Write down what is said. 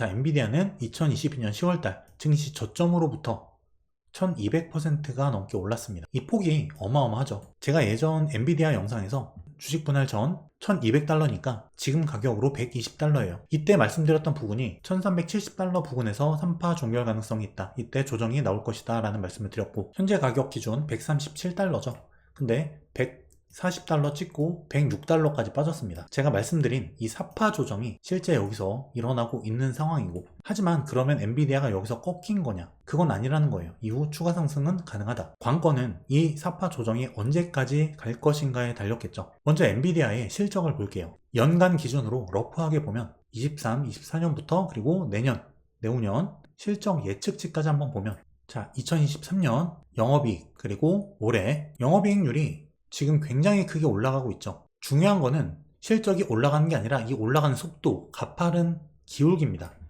자, 엔비디아는 2022년 10월달 증시 저점으로부터 1200%가 넘게 올랐습니다. 이 폭이 어마어마하죠. 제가 예전 엔비디아 영상에서 주식 분할 전 1200달러니까 지금 가격으로 120달러예요. 이때 말씀드렸던 부분이 1370달러 부근에서 3파 종결 가능성이 있다. 이때 조정이 나올 것이다 라는 말씀을 드렸고 현재 가격 기준 137달러죠. 근데 140달러 찍고 106달러까지 빠졌습니다. 제가 말씀드린 이 4파 조정이 실제 여기서 일어나고 있는 상황이고 하지만 그러면 엔비디아가 여기서 꺾인 거냐? 그건 아니라는 거예요. 이후 추가 상승은 가능하다. 관건은 이 4파 조정이 언제까지 갈 것인가에 달렸겠죠. 먼저 엔비디아의 실적을 볼게요. 연간 기준으로 러프하게 보면 23, 24년부터 그리고 내년, 내후년 실적 예측치까지 한번 보면 자, 2023년 영업이익 그리고 올해 영업이익률이 지금 굉장히 크게 올라가고 있죠. 중요한 거는 실적이 올라가는 게 아니라 이 올라가는 속도, 가파른 기울기입니다.